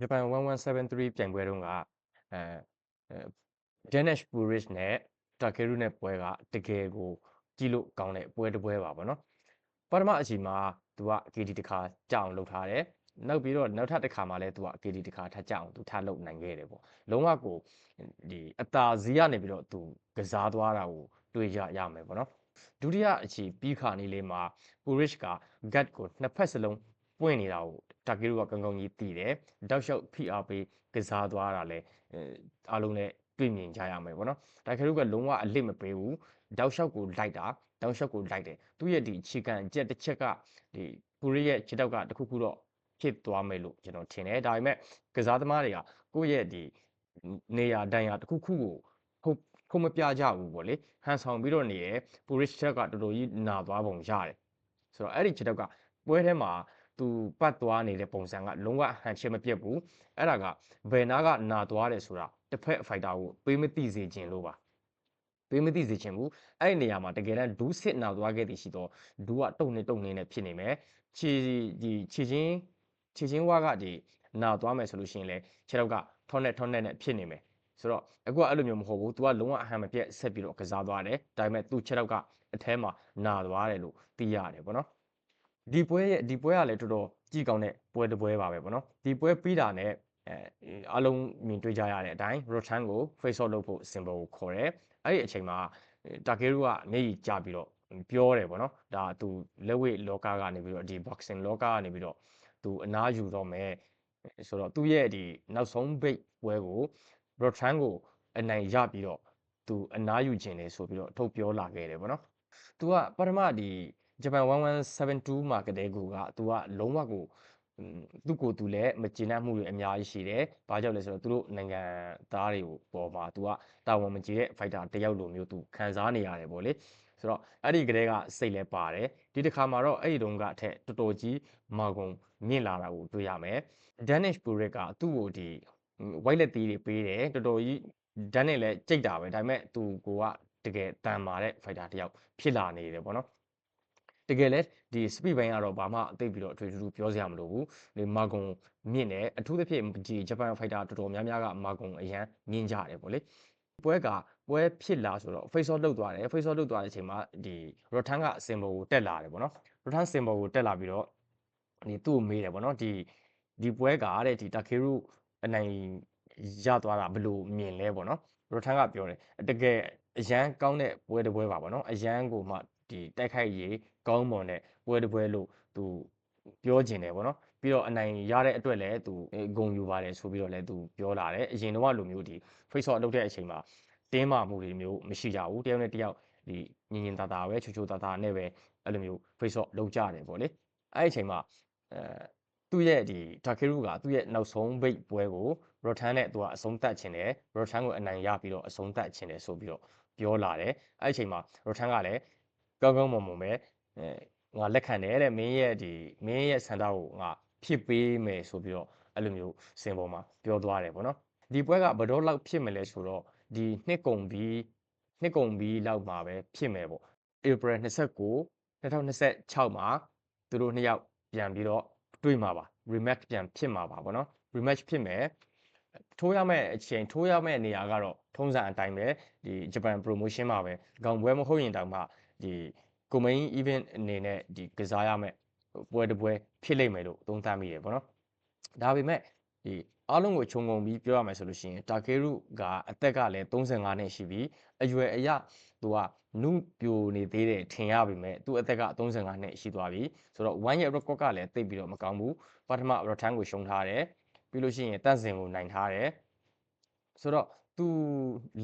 ဂျပန်1173ပြိုင်ပွဲတုန်းကအဲအဲ Danish Purish နဲ့ Takeru နဲ့ပွဲကတကယ်ကိုကြည့်လို့ကောင်းတဲ့ပွဲတစ်ပွဲပါဗောနော်ပထမအချိန်မှာသူက KD တစ်ခါကြအောင်လုပ်ထားတယ်နောက်ပြီးတော့နောက်ထပ်တစ်ခါမှလည်းသူက KD တစ်ခါထပ်ကြအောင်သူထပ်လုပ်နိုင်ခဲ့တယ်ပေါ့လုံးဝကိုဒီအတာဇီကနေပြီးတော့သူကစားသွားတာကိုတွေ့ရရမယ်ပေါ့နော်ဒုတိယအချီပြီးခါနေလေးမှာ Purish က gut ကိုနှစ်ဖက်စလုံး ပွင့်နေတာကိုတာကီရူကကောင်းကောင်းကြီးတည်တယ်တောက်လျှောက်ဖိအားပေးကစားသွားတာလဲအားလုံးနဲ့တွေ့မြင်ကြရမယ်ပေါ့နော်တာကီရူကလုံးဝအလစ်မပေးဘူးတောက်လျှောက်ကိုလိုက်တာတောက်လျှောက်ကိုလိုက်တယ်သူ့ရဲ့ဒီခြေကန်ကြက်တစ်ချက်ကဒီပူရီရဲ့ခြေတောက်ကတခုခုတော့ဖြစ်သွားမယ်လို့ကျွန်တော်ထင်တယ်ဒါပေမဲ့ကစားသမားတွေကကိုယ့်ရဲ့ဒီနေရာတန်ရာတခုခုကိုဟုတ်ခုမပြကြဘူးပေါ့လေဟန်ဆောင်ပြီးတော့နေရယ်ပူရစ်ချက်ကတော်တော်ကြီးနာသွားပုံရတယ်ဆိုတော့အဲ့ဒီခြေတောက်ကပွဲထဲမှာ သူပတ်သွားနေတဲ့ပုံစံကလုံးဝဟန်ချက်မပြတ်ဘူးအဲ့ဒါကဘယ်နာကနာသွားတယ်ဆိုတာတစ်ဖက်ဖိုက်တာကိုပေးမသိစေခြင်းလို့ပါပေးမသိစေခြင်းဘူးအဲ့ဒီနေရာမှာတကယ်တမ်းဒူးစစ်နာသွားခဲ့သည်ရှိတော့ဒူးကတုံနေတုံနေနဲ့ဖြစ်နေမယ်ခြေဒီခြေချင်းခြေချင်းဝါကဒီနာသွားမယ်ဆိုလို့ရှိရင်လေခြေတော့ကထောနဲ့ထောနဲ့နဲ့ဖြစ်နေမယ်ဆိုတော့အခုကအဲ့လိုမျိုးမဟုတ်ဘူး तू ကလုံးဝအဟံမပြတ်ဆက်ပြီးတော့ကစားသွားတယ်ဒါပေမဲ့ तू ခြေတော့ကအထဲမှာနာသွားတယ်လို့သိရတယ်ပေါ့နော် ဒီပွဲရဲ့ဒီပွဲကလည်းတော်တော်ကြည့်ကောင်းတဲ့ပွဲတစ်ပွဲပါပဲပေါ့နော်ဒီပွဲပြီးတာနဲ့အဲအလုံးမြင်တွေ့ကြရတဲ့အတိုင်း Rotan ကို face off လုပ်ဖို့ symbol ကိုခေါ်တယ်အဲ့ဒီအချိန်မှာတာကေရူကမျက်ရည်ကျပြီးတော့ပြောတယ်ပေါ့နော်ဒါသူလက်ဝဲလောကကနေပြီးတော့ဒီ boxing လောကကနေပြီးတော့သူအနားယူတော့မယ်ဆိုတော့သူ့ရဲ့ဒီနောက်ဆုံးဘိတ်ပွဲကို Rotan ကိုအနိုင်ရပြီးတော့သူအနားယူခြင်းလေဆိုပြီးတော့ထုတ်ပြောလာခဲ့တယ်ပေါ့နော်သူကပထမဒီ ဂျပန်1172မှာကတည်းကကသူကလုံးဝကိုသူ့ကိုယ်သူလည်းမကျေနပ်မှုတွေအများကြီးရှိတယ်။ဘာကြောင့်လဲဆိုတော့သူတို့နိုင်ငံသားတွေကိုပေါ်မှာသူကတာဝန်မကျေတဲ့ fighter တယောက်လိုမျိုးသူခံစားနေရတယ်ပေါ့လေ။ဆိုတော့အဲ့ဒီကလေးကစိတ်လဲပါတယ်။ဒီတစ်ခါမှာတော့အဲ့ဒီတုန်းကအထက်တော်တော်ကြီးမာကုံမြင့်လာတာကိုတွေ့ရမယ်။ Danish Burik ကသူ့ကိုဒီ white လက်တီးတွေပေးတယ်တော်တော်ကြီး Dan နဲ့လည်းကြိတ်တာပဲဒါပေမဲ့သူကိုကတကယ်တန်မာတဲ့ fighter တယောက်ဖြစ်လာနေတယ်ပေါ့နော် တကယ်လဲဒီ speed ဘိုင်းကတော့ဘာမှအသိပြီးတော့အထွေထူးပြောစရာမလိုဘူးဒီမာဂွန်မြင့်တယ်အထူးသဖြင့်ဒီဂျပန်ဖိုက်တာတော်တော်များများကမာဂွန်အရန်မြင့်ကြတယ်ပေါ့လေပွဲကပွဲဖြစ်လာဆိုတော့ face off လုတ်သွားတယ် face off လုတ်သွားတဲ့အချိန်မှာဒီ rotan က symbol ကိုတက်လာတယ်ပေါ့နော် rotan symbol ကိုတက်လာပြီးတော့ဒီသူ့ကိုမေးတယ်ပေါ့နော်ဒီဒီပွဲကတဲ့ဒီ takeru အနိုင်ရသွားတာဘယ်လိုမြင်လဲပေါ့နော် rotan ကပြောတယ်တကယ်အရန်ကောင်းတဲ့ပွဲတစ်ပွဲပါပေါ့နော်အရန်ကိုမှ ဒီတိုက်ခိုက်ရေးကောင်းမွန်တဲ့ပွဲတစ်ပွဲလို့သူပြောကျင်တယ်ပေါ့နော်ပြီးတော့အနိုင်ရတဲ့အတွက်လည်းသူဂုံယူပါတယ်ဆိုပြီးတော့လည်းသူပြောလာတယ်အရင်တော့လိုမျိုးဒီ face off လုပ်တဲ့အချိန်မှာတင်းမာမှုတွေမျိုးမရှိကြဘူးတယောက်နဲ့တယောက်ဒီညင်ညင်တာတာပဲချူချူတာတာနဲ့ပဲအဲ့လိုမျိုး face off လုပ်ကြတယ်ပေါ့လေအဲ့ဒီအချိန်မှာအဲသူ့ရဲ့ဒီ Takeru ကသူ့ရဲ့နောက်ဆုံးဘိတ်ပွဲကို Rotan နဲ့သူကအဆုံးသတ်ခြင်းတယ် Rotan ကိုအနိုင်ရပြီးတော့အဆုံးသတ်ခြင်းတယ်ဆိုပြီးတော့ပြောလာတယ်အဲ့ဒီအချိန်မှာ Rotan ကလည်း ကောင်းကောင်းမွန်မွန်ပဲအဲငါလက်ခံတယ်တဲ့မင်းရဲ့ဒီမင်းရဲ့ဆန္ဒကိုငါဖြစ်ပေးမယ်ဆိုပြီးတော့အဲ့လိုမျိုးစင်ပေါ်မှာပြောသွားတယ်ပေါ့နော်ဒီပွဲကဘယ်တော့လောက်ဖြစ်မလဲဆိုတော့ဒီနှစ်ကုန်ပြီးနှစ်ကုန်ပြီးလောက်မှာပဲဖြစ်မယ်ပေါ့ April 29 2026မှာသူတို့နှစ်ယောက်ပြန်ပြီးတော့တွေ့မှာပါ rematch ပြန်ဖြစ်မှာပါပေါ့နော် rematch ဖြစ်မယ်ထိုးရမယ့်အချိန်ထိုးရမယ့်နေရာကတော့ထုံးစံအတိုင်းပဲဒီဂျပန် promotion မှာပဲကောင်ပွဲမဟုတ်ရင်တောင်မှ ဒီကိုမိန် event အနေနဲ့ဒီကစားရမယ့်ပွဲတစ်ပွဲဖြစ်လိမ့်မယ်လို့သုံးသပ်မိတယ်ပေါ့နော်ဒါပေမဲ့ဒီအားလုံးကိုခြုံငုံပြီးပြောရမယ်ဆိုလို့ရှိရင်တာကေရုကအသက်ကလည်း35နှစ်ရှိပြီအရွယ်အရသူကနုပြိုနေသေးတယ်ထင်ရပေမဲ့သူ့အသက်က35နှစ်ရှိသွားပြီဆိုတော့ one year record ကလည်းတိတ်ပြီးတော့မကောင်းဘူးပထမ return ကိုရှုံးထားတယ်ပြီးလို့ရှိရင်တန့်စင်ကိုနိုင်ထားတယ်ဆိုတော့ သူ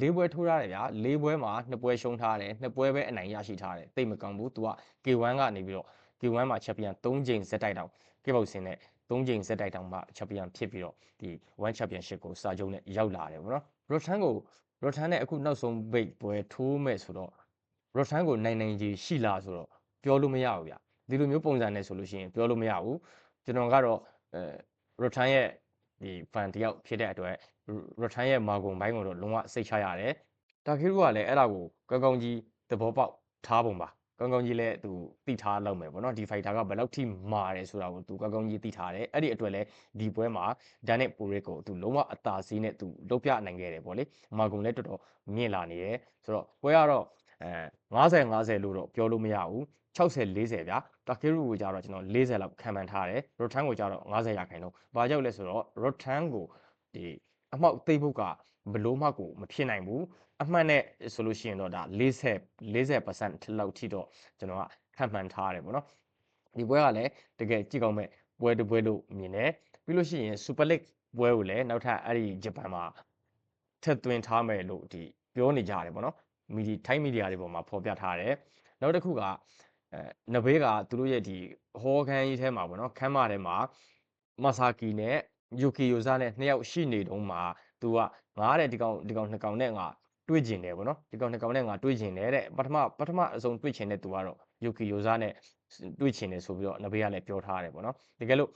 ၄ပွဲထိုးထားတယ်ဗျာ၄ပွဲမှာနှစ်ပွဲရှုံးထားတယ်နှစ်ပွဲပဲအနိုင်ရရှိထားတယ်တိတ်မကောင်းဘူးသူက K1 ကနေပြီးတော့ K1 မှာချန်ပီယံ၃ချိန်ဇက်တိုက်တောင်ကေဘောက်စင်နဲ့၃ချိန်ဇက်တိုက်တောင်မှချန်ပီယံဖြစ်ပြီးတော့ဒီ One Championship ကိုစာချုပ်နဲ့ရောက်လာတယ်ဗောနော် Rotan ကို Rotan နဲ့အခုနောက်ဆုံးဘိတ်ပွဲထိုးမဲ့ဆိုတော့ Rotan ကိုနိုင်နိုင်ကြီးရှိလားဆိုတော့ပြောလို့မရဘူးဗျဒီလိုမျိုးပုံစံနဲ့ဆိုလို့ရှိရင်ပြောလို့မရဘူးကျွန်တော်ကတော့အဲ Rotan ရဲ့ဒီ fan တယောက်ဖြစ်တဲ့အတွက် Rotan ရဲ့မာဂုံဘိုင်းကိုတော့လုံးဝစိတ်ချရတယ်တာကီရူကလည်းအဲ့ဒါကိုကောင်းကောင်းကြီးသဘောပေါက်ထားပုံပါကောင်းကောင်းကြီးလဲသူသိထားလောက်မယ်ပေါ့နော်ဒီ fighter ကဘယ်လောက်ထိမာတယ်ဆိုတာကိုသူကောင်းကောင်းကြီးသိထားတယ်အဲ့ဒီအတွက်လဲဒီပွဲမှာဒန်နဲ့ပိုရစ်ကိုသူလုံးဝအသာစီးနဲ့သူလုတ်ပြနိုင်ခဲ့တယ်ပေါ့လေမာဂုံလဲတော်တော်မြင့်လာနေတယ်ဆိုတော့ပွဲကတော့အဲ90 50လို့တော့ပြောလို့မရဘူး60 40ဗျာတာကေရူကိုကြတော့ကျွန်တော်40လောက်ခံမှန်းထားတယ်ရိုထန်ကိုကြတော့90ရာခိုင်နှုန်းဘာကြောင့်လဲဆိုတော့ရိုထန်ကိုဒီ အမောက်သိမ့်ဖို့ကဘလို့မှကိုမဖြစ်နိုင်ဘူးအမှန်နဲ့ဆိုလို့ရှိရင်တော့ဒါ40 40%လောက်ထိတော့ကျွန်တော်ကခံမှန်းထားရတယ်ပေါ့နော်ဒီပွဲကလည်းတကယ်ကြည့်ကောင်းမဲ့ပွဲတစ်ပွဲလို့မြင်တယ်ပြီးလို့ရှိရင် Super League ပွဲကိုလည်းနောက်ထပ်အဲ့ဒီဂျပန်မှာထက်သွင်းထားမယ်လို့ဒီပြောနေကြတယ်ပေါ့နော်မီဒီထိုင်းမီဒီယာတွေပေါ်မှာဖော်ပြထားတယ်နောက်တစ်ခုကအဲနဘေးကသူတို့ရဲ့ဒီဟောခန်းကြီးထဲမှာပေါ့နော်ခန်းမထဲမှာမာဆာကီနဲ့ ယိုကီယိုဇာနဲ့နှစ်ယောက်ရှိနေတုန်းမှာသူကငားတဲ့ဒီကောင်ဒီကောင်နှစ်ကောင်နဲ့ငါတွေ့ကျင်တယ်ပေါ့နော်ဒီကောင်နှစ်ကောင်နဲ့ငါတွေ့ကျင်တယ်တဲ့ပထမပထမအစုံတွေ့ကျင်တဲ့သူကတော့ယိုကီယိုဇာနဲ့တွေ့ချင်တယ်ဆိုပြီးတော့နဘေးကလည်းပြောထားတယ်ပေါ့နော်တကယ်လို့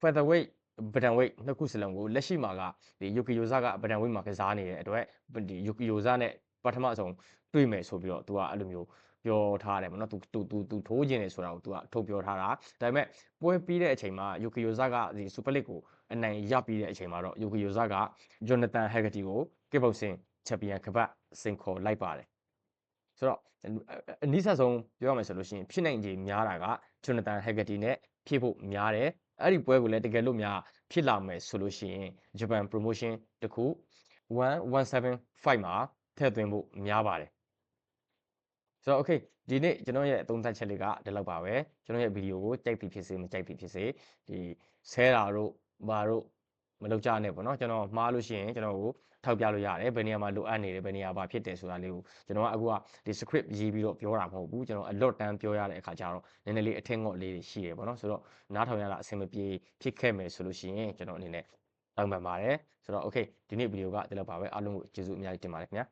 featherweight ဗဒန်ဝိတ်နှစ်ခုစလုံးကိုလက်ရှိမှာကဒီယိုကီယိုဇာကဗဒန်ဝိတ်မှာကစားနေတဲ့အတွက်ဒီယိုကီယိုဇာနဲ့ပထမအဆုံးတွေ့မယ်ဆိုပြီးတော့သူကအဲ့လိုမျိုး ပြောထားတယ်ပေါ့နော်သူသူသူသူထိုးခြင်းတယ်ဆိုတာကိုသူကထုတ်ပြောထားတာဒါပေမဲ့ပွဲပြီးတဲ့အချိန်မှာယိုကီယိုဇာကဒီစူပါလစ်ကိုအနိုင်ရပြီးတဲ့အချိန်မှာတော့ယိုကီယိုဇာကဂျွန်နသန်ဟက်ဂတီကိုကစ်ဘောက်ဆင်ချန်ပီယံကပတ်စင်ခေါ်လိုက်ပါတယ်ဆိုတော့အနည်းဆက်ဆုံးပြောရမယ်ဆိုလို့ရှိရင်ဖြစ်နိုင်ခြေများတာကဂျွန်နသန်ဟက်ဂတီနဲ့ဖြစ်ဖို့များတယ်အဲ့ဒီပွဲကိုလည်းတကယ်လို့များဖြစ်လာမယ်ဆိုလို့ရှိရင်ဂျပန် promotion တခု1175မှာထည့်သွင်းဖို့များပါတယ် ဆိုတော့ okay ဒီနေ့ကျွန်တော်ရဲ့အသုံးသပ်ချက်လေးကဒီလောက်ပါပဲကျွန်တော်ရဲ့ဗီဒီယိုကိုကြိုက်ပြီဖြစ်စေမကြိုက်ပြီဖြစ်စေဒီဆဲတာတို့ဘာတို့မလုပ်ကြနဲ့ပေါ့နော်ကျွန်တော်မှားလို့ရှိရင်ကျွန်တော်ကိုထောက်ပြလို့ရတယ်ဘယ်နေရာမှာလိုအပ်နေတယ်ဘယ်နေရာဘာဖြစ်တယ်ဆိုတာလေးကိုကျွန်တော်ကအခုကဒီ script ရေးပြီးတော့ပြောတာမဟုတ်ဘူးကျွန်တော်အလော့တန်းပြောရတဲ့အခါကျတော့နည်းနည်းလေးအထင်ငေါ့လေးတွေရှိတယ်ပေါ့နော်ဆိုတော့နားထောင်ရတာအဆင်မပြေဖြစ်ခဲ့မယ်ဆိုလို့ရှိရင်ကျွန်တော်အနေနဲ့တောင်းပန်ပါတယ်ဆိုတော့ okay ဒီနေ့ဗီဒီယိုကဒီလောက်ပါပဲအားလုံးကိုကျေးဇူးအများကြီးတင်ပါတယ်ခင်ဗျာ